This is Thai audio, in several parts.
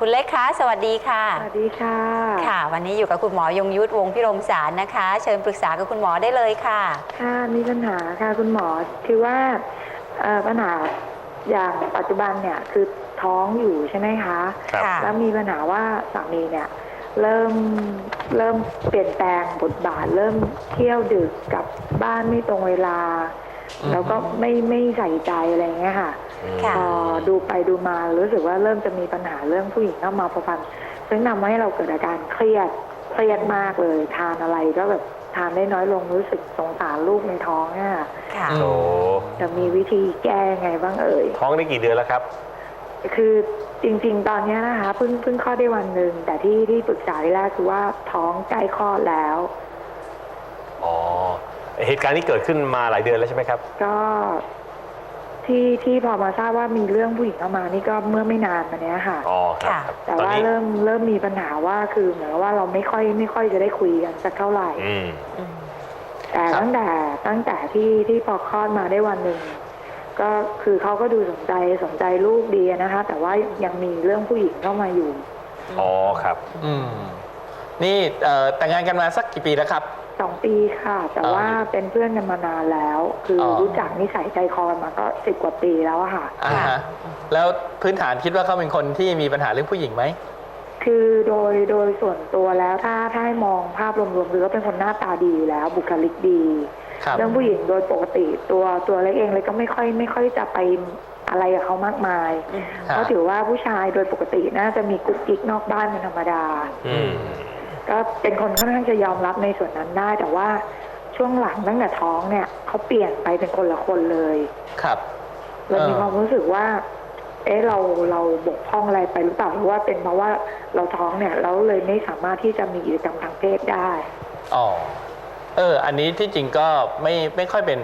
คุณเล็กคะสวัสดีค่ะ สวัสดีค่ะ ค่ะ วันนี้อยู่กับคุณหมอยงยุทธวงศ์พิรมสารนะคะ เชิญปรึกษากับคุณหมอได้เลยค่ะ ค่ะมีปัญหาค่ะคุณหมอคือว่าเอ่อปัญหาอย่างปัจจุบันเนี่ยคือท้องอยู่ใช่ไหมคะ ครับค่ะ แล้วมีปัญหาว่าสามีเนี่ย เริ่มเริ่มเปลี่ยนแปลงบทบาท เริ่มเที่ยวดึกกลับบ้านไม่ตรงเวลาอืมแล้วก็ไม่ไม่ใส่ใจอะไรอย่างเงี้ยค่ะค่ะ พอดูไปดูมารู้สึกว่าเริ่มจะมีปัญหาเรื่องผู้หญิงเข้ามาพอพันซึ่งทำให้เราเกิดอาการเครียดเครียดมากเลย ทานอะไรก็แบบทานได้น้อยลงรู้สึกสงสารลูกในท้องเนี่ยค่ะค่ะอืมโอ้จะมีวิธีแก้ยังไงบ้างเอ่ย ท้องได้กี่เดือนแล้วครับ คือจริง ๆ ตอนเนี้ยนะคะเพิ่งเพิ่งคลอดได้วันหนึ่งแต่ที่ที่ปรึกษาที่แรกคือว่าท้องใกล้คลอดแล้วอ๋อเหตุการณ์นี้เกิดขึ้นมาหลายเดือนแล้วใช่ไหมครับ ก็ ที่ที่พอมาทราบว่ามีเรื่องผู้หญิงเข้ามานี่ก็เมื่อไม่นานมาเนี้ยค่ะ อ๋อครับค่ะครับแต่ตอนว่านี้เริ่มเริ่มมีปัญหาว่าคือเหมือนว่าเราไม่ค่อยไม่ค่อยจะได้คุยกันสักเท่าไหร่ อืม อืม แต่ครับ ตั้งแต่ตั้งแต่ที่ที่พอคลอดมาได้วันหนึ่งก็คือเขาก็ดูสนใจสนใจลูกดีนะคะ แต่ว่ายังมีเรื่องผู้หญิงเข้ามาอยู่ อ๋อครับ อืมนี่เอ่อแต่งงานกันมาสักกี่ปีแล้วครับ สองปีค่ะ แต่อ๋อว่าเป็นเพื่อนกันมานานแล้ว คือออ รู้จักนิสัยใจคอกันมาก็สิบกว่าปีแล้วอะค่ะ อ่าฮะแล้วพื้นฐานคิดว่าเขาเป็นคนที่มีปัญหาเรื่องผู้หญิงไหม คือโดยโดยส่วนตัวแล้วถ้าถ้าให้มองภาพรวมๆคือก็เป็นคนหน้าตาดีอยู่แล้วบุคลิกดี ครับ เรื่องผู้หญิงโดยปกติตัวตัวเล็กเองเลยก็ไม่ค่อยไม่ค่อยจะไปอะไรกับเขามากมายอืมครับ เพราะถือว่าผู้ชายโดยปกติน่าจะมีกุ๊กกิ๊กนอกบ้านเป็นธรรมดา อืม ก็เป็นคนค่อนข้างจะยอมรับในส่วนนั้นได้ แต่ว่าช่วงหลังตั้งแต่ท้องเนี่ยเขาเปลี่ยนไปเป็นคนละคนเลยครับเรามีเออความรู้สึกว่า เอ๊ะเราเราบกพร่องอะไรไปหรือเปล่าหรือว่าเป็นเพราะว่าเราท้องเนี่ยเราเลยไม่สามารถที่จะมีกิจกรรมทางเพศได้อ๋อเออ อันนี้ที่จริงก็ไม่ไม่ค่อยเป็น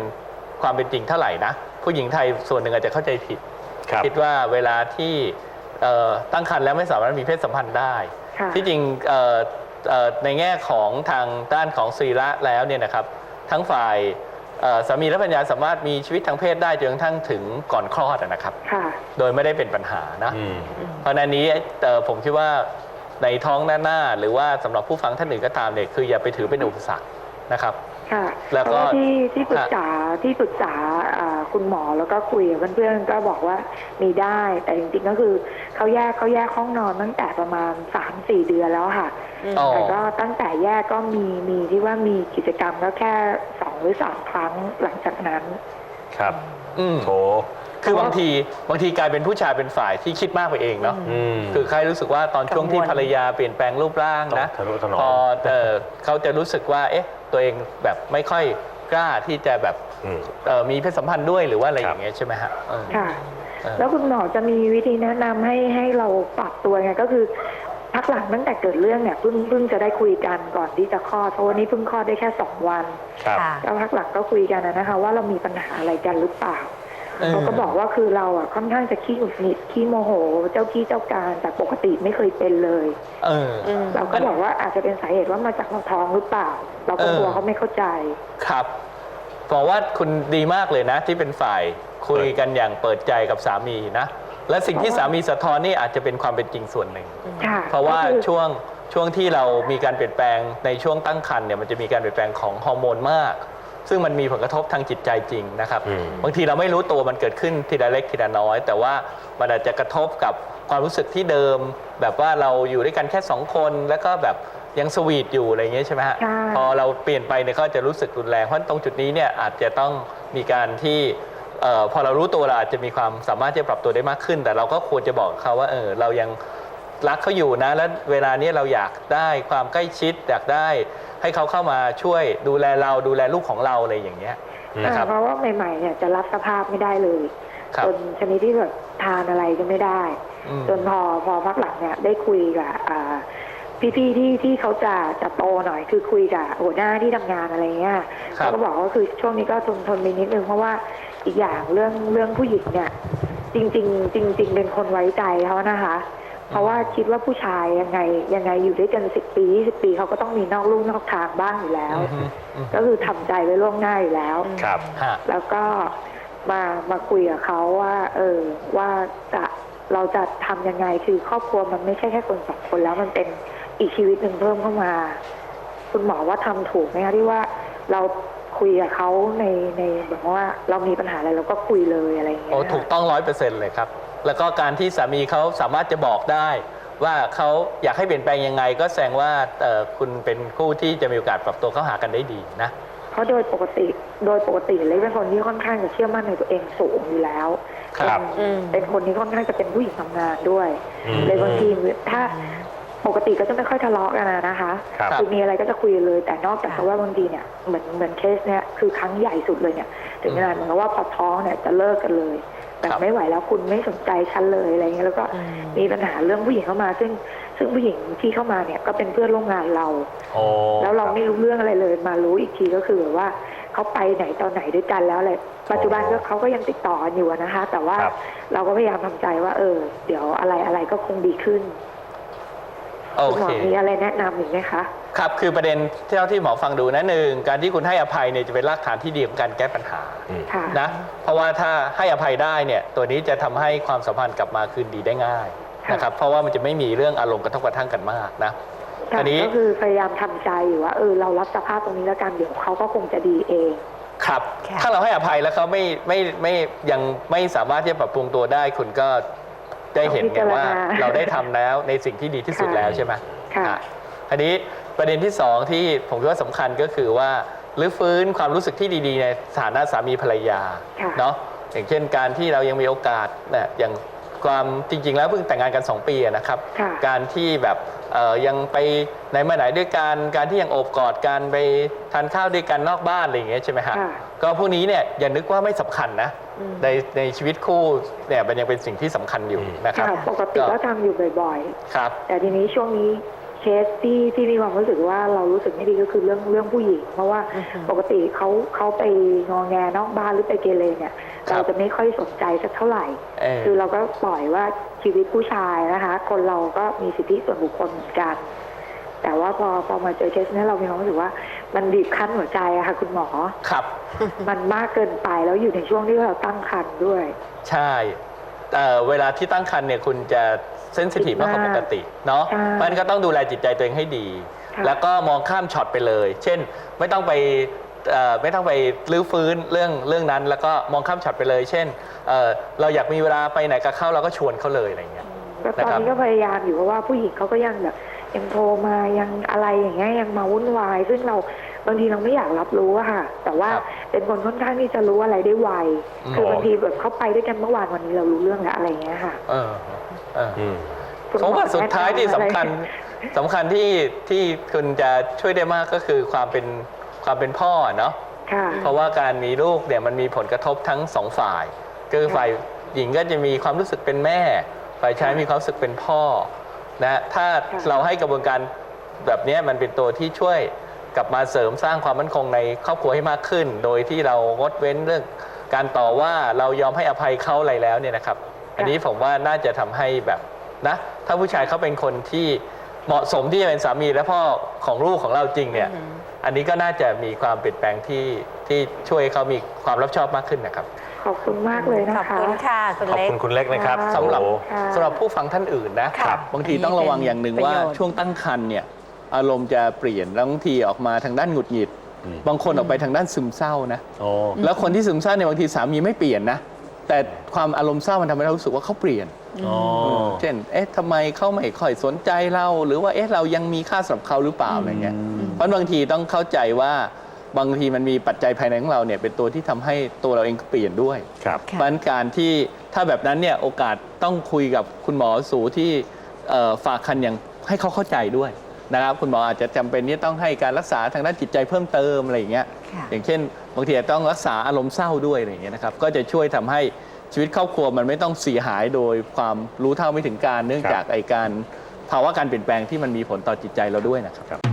ความเป็นจริงเท่าไหร่นะผู้หญิงไทยส่วนหนึ่งอาจจะเข้าใจผิดครับคิดว่าเวลาที่เอ่อตั้งครรภ์แล้วไม่สามารถมีเพศสัมพันธ์ได้ค่ะที่จริงเอ่อเอ่อ ในแง่ของทางด้านของสรีระแล้วเนี่ยนะครับ ทั้งฝ่ายเอ่อสามีและภรรยาสามารถมีชีวิตทางเพศได้จนกระทั่งถึงก่อนคลอดอะนะครับค่ะโดยไม่ได้เป็นปัญหานะอืมเพราะฉะนั้นนี้เอ่อผมคิดว่าในท้องหน้าๆหรือว่าสำหรับผู้ฟังท่านอื่นก็ตามเนี่ยคืออย่าไปถือเป็นอุปสรรคนะครับ ค่ะ แล้วก็เพราะาที่ที่ปรึกษาที่ปรึกษาอ่า คุณหมอแล้วก็คุยกับเพื่อนๆก็บอกว่ามีได้ แต่จริงๆก็คือเขาแยกเขาแยกห้องนอนตั้งแต่ประมาณสามสี่เดือนแล้วค่ะอ๋อ แต่ก็ตั้งแต่แยกก็มีมีที่ว่ามีกิจกรรมก็แค่สองหรือสามครั้งหลังจากนั้น ครับอืมโถคือบางทีบางทีกลายเป็นผู้ชายเป็นฝ่ายที่คิดมากไปเองเนาะ อืม คือใครรู้สึกว่าตอนช่วงที่กังวล ภรรยาเปลี่ยนแปลงรูปร่างนะต้องทะนุถนอม พอเอ่อเขาจะรู้สึกว่า เอ๊ะ ตัวเองแบบไม่ค่อยกล้าที่จะแบบอืม เอ่อมีเพศสัมพันธ์ด้วยหรือว่าอะไรคอรับย่างเงี้ยใช่ไหมฮะเออ ค่ะ เออ แล้วคุณหมอจะมีวิธีแนะนำให้ให้เราปรับตัวไงก็คือพักหลังตั้งแต่เกิดเรื่องเนี่ยเพิ่งเพิ่งจะได้คุยกันก่อนที่จะคลอดเพราะวันนี้เพิ่งคลอดได้แค่สองวันครับ ค่ะ แล้วพักหลังก็คุยกันนะนะคะ ว่าเรามีปัญหาอะไรกันหรือเปล่าเออ เขาก็บอกว่าคือเราอะค่อนข้างจะขี้หงุดหงิดขี้โมโห เจ้าขี้เจ้าการแต่ปกติไม่เคยเป็นเลย เออ อืม เราก็บอกว่าอาจจะเป็นสาเหตุว่ามาจากเราท้องหรือเปล่า เราก็กลัวเออ เขาไม่เข้าใจ ครับ บอกว่าคุณดีมากเลยนะ ที่เป็นฝ่ายคุยกันอย่างเปิดใจกับสามีนะ และสิ่งที่สามีสะท้อนนี่อาจจะเป็นความเป็นจริงส่วนหนึ่ง ค่ะเพราะว่าก็คือ ช่วงช่วงที่เรามีการเปลี่ยนแปลงในช่วงตั้งครรภ์เนี่ยมันจะมีการเปลี่ยนแปลงของฮอร์โมนมาก ซึ่งมันมีผลกระทบทางจิตใจจริงนะครับ อืม บางทีเราไม่รู้ตัวมันเกิดขึ้นทีละเล็กทีละน้อย แต่ว่ามันอาจจะกระทบกับความรู้สึกที่เดิม แบบว่าเราอยู่ด้วยกันแค่สองคน แล้วก็แบบ ยังสวีทอยู่อะไรอย่างเงี้ยใช่ไหมฮะใช่ พอเราเปลี่ยนไปเนี่ยก็จะรู้สึกรุนแรงเพราะตรงจุดนี้เนี่ยอาจจะต้องมีการที่เอ่อพอเรารู้ตัวเราอาจจะมีความสามารถที่จะปรับตัวได้มากขึ้น แต่เราก็ควรจะบอกเขาว่าเออเรายังรักเขาอยู่นะ แล้วเวลานี้เราอยากได้ความใกล้ชิดอยากได้ ให้เขาเข้ามาช่วยดูแลเราดูแลลูกของเราอะไรอย่างเงี้ยนะครับ เพราะว่าใหม่ๆเนี่ยจะรับสภาพไม่ได้เลยครับจนชนิดที่แบบทานอะไรก็ไม่ได้ อืม จนพอพอพักหลังเนี่ยได้คุยกับอ่า พี่ๆที่ที่เขาจะจะโตหน่อยคือคุยกับหัวหน้าที่ทำงานอะไรเงี้ยครับ เขาก็บอกว่าคือช่วงนี้ก็ทนทนไปนิดนึงเพราะว่าอีกอย่างเรื่องเรื่องผู้หญิงเนี่ยจริง ๆ จริง ๆ เป็นคนไว้ใจเขานะคะ เพราะว่าคิดว่าผู้ชายยังไงยังไงอยู่ด้วยกันสิบปียี่สิบปีเขาก็ต้องมีนอกลู่นอกทางบ้างอยู่แล้ว อือฮึอือฮึก็คือทำใจไว้ล่วงหน้าอยู่แล้ว ครับฮะ แล้วก็มามาคุยกับเขาว่า เออว่าจะเราจะทำยังไงคือครอบครัวมันไม่ใช่แค่คนสองคนแล้วมันเป็น อีกชีวิตหนึ่งเพิ่มเข้ามา คุณหมอว่าทำถูกไหมคะที่ว่าเราคุยกับเขาในในแบบว่าเรามีปัญหาอะไรเราก็คุยเลยอะไรอย่างเงี้ยโอ้ค่ะถูกต้องร้อยเปอร์เซ็นต์เลยครับ แล้วก็การที่สามีเขาสามารถจะบอกได้ว่าเขาอยากให้เปลี่ยนแปลงยังไง ก็แสดงว่าเอ่อคุณเป็นคู่ที่จะมีโอกาสปรับตัวเข้าหากันได้ดีนะ เพราะโดยปกติโดยปกติเลยเป็นคนที่ค่อนข้างจะเชื่อมั่นในตัวเองสูงอยู่แล้วครับเป็นอืมเป็นคนที่ค่อนข้างจะเป็นผู้หญิงทำงานด้วยอืมเลยบางทีถ้า ปกติก็จะไม่ค่อยทะเลาะกันอะนะคะครับคือมีอะไรก็จะคุยเลย แต่นอกจากว่าบางทีเนี่ยเหมือนเหมือนเคสเนี่ยคือครั้งใหญ่สุดเลยเนี่ย ถึงขนาดเหมือนกับว่าพอท้องเนี่ยจะเลิกกันเลยแต่ครับ ไม่ไหวแล้วคุณไม่สนใจฉันเลยอะไรเงี้ยแล้วก็อืม มีปัญหาเรื่องผู้หญิงเข้ามา ซึ่งซึ่งผู้หญิงที่เข้ามาเนี่ยก็เป็นเพื่อนร่วมงานเรา โอ้แล้วเราไม่รู้เรื่องอะไรเลย มารู้อีกทีก็คือแบบว่าเขาไปไหนตอนไหนด้วยกันแล้วอะไรปัจจุบันก็เขาก็ยังติดต่อกันอยู่อะนะคะ แต่ว่าครับ เราก็พยายามทำใจว่า เออ เดี๋ยวอะไรอะไรก็คงดีขึ้น โอคุณหมเคอมีอะไรแนะนำอีกไหมคะ ครับ คือประเด็นที่เท่าที่หมอฟังดูนะหนึ่งการที่คุณให้อภัยเนี่ยจะเป็นรากฐานที่ดีของการแก้ปัญหาอืมค่ะ นะเพราะว่าถ้าให้อภัยได้เนี่ยตัวนี้จะทำให้ความสัมพันธ์กลับมาคืนดีได้ง่ายค่ะ นะครับเพราะว่ามันจะไม่มีเรื่องอารมณ์กระทบกระทั่งกันมากนะค่ะอันนี้ ก็คือพยายามทำใจอยู่ว่าเออเรารับสภาพตรงนี้แล้วกันเดี๋ยวเขาก็คงจะดีเอง ครับค่ะ ถ้าเราให้อภัยแล้วเขาไม่ไม่ไม่ยังไม่สามารถที่จะปรับปรุงตัวได้ คุณก็ ได้เห็นไงว่าต้องพิจารณาเราได้ทำแล้วในสิ่งที่ดีที่สุดค่ะแล้วใช่ไหมค่ะอะอันนี้ประเด็นที่สองที่ผมคิดว่าสำคัญก็คือว่ารื้อฟื้นความรู้สึกที่ดีๆ ในฐานะสามีภรรยาค่ะเนาะอย่างเช่นการที่เรายังมีโอกาสเนี่ยอย่างความจริง ๆ แล้วเพิ่งแต่งงานกัน 2 ปีอะนะครับค่ะการที่แบบเอ่อยังไปไหนมาไหนด้วยกันการที่ยังโอบกอดกันไปทานข้าวด้วยกันนอกบ้านอะไรอย่างเงี้ยใช่ไหมฮะค่ะก็พวกนี้เนี่ยอย่านึกว่าไม่สำคัญนะอืม ในในชีวิตคู่เนี่ยมันยังเป็นสิ่งที่สำคัญอยู่อืมนะครับค่ะปกติก็ทำอยู่บ่อยครับๆแต่ทีนี้ช่วงนี้เคสที่ที่มีความรู้สึกว่าเรารู้สึกไม่ดีก็คือเรื่องเรื่องผู้หญิง เพราะว่าอือฮึปกติเขาเขาไปงอแงนอกบ้านหรือไปเกเรเนี่ยครับเราจะไม่ค่อยสนใจสักเท่าไหร่เออคือเราก็ปล่อยว่าชีวิตผู้ชายนะคะ คนเราก็มีสิทธิส่วนบุคคลเหมือนกัน แต่ว่าพอพอมาเจอเคสเนี้ยเรามีความรู้สึกว่ามันบีบคั้นหัวใจอะค่ะ คุณหมอครับ มันมากเกินไปแล้วอยู่ในช่วงที่เราตั้งครรภ์ด้วย ใช่เอ่อเวลาที่ตั้งครรภ์เนี่ยคุณจะเซนซิทีฟมากกว่าปกติเนาะใช่มันก็ต้องดูแลจิตใจตัวเองให้ดี ค่ะ แล้วก็มองข้ามช็อตไปเลย เช่น ไม่ต้องไปเอ่อไม่ต้องไปรื้อฟื้นเรื่องเรื่องนั้น แล้วก็มองข้ามช็อตไปเลย เช่นเอ่อเราอยากมีเวลาไปไหนกับเขาเราก็ชวนเขาเลยอะไรอย่างเงี้ย ก็ตอนนี้ก็พยายามอยู่เพราะว่าผู้หญิงเขาก็ยังแบบยังโทรมายังอะไรอย่างเงี้ยยังมาวุ่นวาย ซึ่งเรา บางทีเราไม่อยากรับรู้อะค่ะ แต่ว่าครับเป็นคนค่อนข้างที่จะรู้อะไรได้ไวอืม คือบางทีแบบเขาไปด้วยกันเมื่อวานวันนี้เรารู้เรื่องแล้วอะไรอย่างเงี้ยค่ะเออเอออืม คุณหผมอว่าสุดท้ายที่สำคัญแนะนำอะไร สำคัญที่ที่คุณจะช่วยได้มากก็คือความเป็นความเป็นพ่อเนาะ ค่ะ เพราะว่าการมีลูกเนี่ยมันมีผลกระทบทั้งสองฝ่าย คือฝ่ายหญิงก็จะมีความรู้สึกเป็นแม่ ฝ่ายชายมีความรู้สึกเป็นพ่อนะถ้าค่ะ เราให้กระบวนการแบบเนี้ยมันเป็นตัวที่ช่วย กลับมาเสริมสร้างความมั่นคงในครอบครัวให้มากขึ้น โดยที่เรางดเว้นเรื่องการต่อว่าเรายอมให้อภัยเขาอะไรแล้วเนี่ยนะครับ อันนี้ผมว่าน่าจะทำให้แบบนะ ถ้าผู้ชายเขาเป็นคนที่เหมาะสมที่จะเป็นสามีและพ่อของลูกของเราจริงเนี่ยอืมอันนี้ก็น่าจะมีความเปลี่ยนแปลงที่ที่ช่วยให้เขามีความรับผิดชอบมากขึ้นนะครับ ขอบคุณมากเลยขนะอบคะคุณค่ะคุณขอบเล็กคุณคุณเล็กนะครับค่ะสำหรับโอ้ค่ะสำหรับผู้ฟังท่านอื่นนะค่ะบางทีต้องระวังอย่างหนึ่งว่าประโยชน์ช่วงตั้งครรภ์เนี่ย อารมณ์จะเปลี่ยนแล้วบางทีออกมาทางด้านหงุดหงิดอืมบางคนออกไปทางด้านซึมเศร้านะโอ้แล้วคนที่ซึมเศร้าเนี่ยบางทีสามีไม่เปลี่ยนนะแต่ความอารมณ์เศร้ามันทำให้เรารู้สึกว่าเขาเปลี่ยน อ๋อ เช่น เอ๊ะทำไมเขาไม่ค่อยสนใจเรา หรือว่า เอ๊ะ เรายังมีค่าสำหรับเขาหรือเปล่าอะไรเงี้ย เพราะบางทีต้องเข้าใจว่าบางทีมันมีปัจจัยภายในของเราเนี่ยเป็นตัวที่ทำให้ตัวเราเองเปลี่ยนด้วย ครับค่ะเพราะฉะนั้นการที่ถ้าแบบนั้นเนี่ยโอกาสต้องคุยกับคุณหมอสูที่เอ่อฝากคันอย่างให้เขาเข้าใจด้วย นะครับคุณหมออาจจะจำเป็นที่ต้องให้การรักษาทางด้านจิตใจเพิ่มเติมอะไรอย่างเงี้ยค่ะอย่างเช่นบางทีอาจจะต้องรักษาอารมณ์เศร้าด้วยอะไรอย่างเงี้ยนะครับก็จะช่วยทำให้ชีวิตครอบครัวมันไม่ต้องเสียหายโดยความรู้เท่าไม่ถึงการเนื่องครับจากไอการภาวะการเปลี่ยนแปลงที่มันมีผลต่อจิตใจเราด้วยนะครับ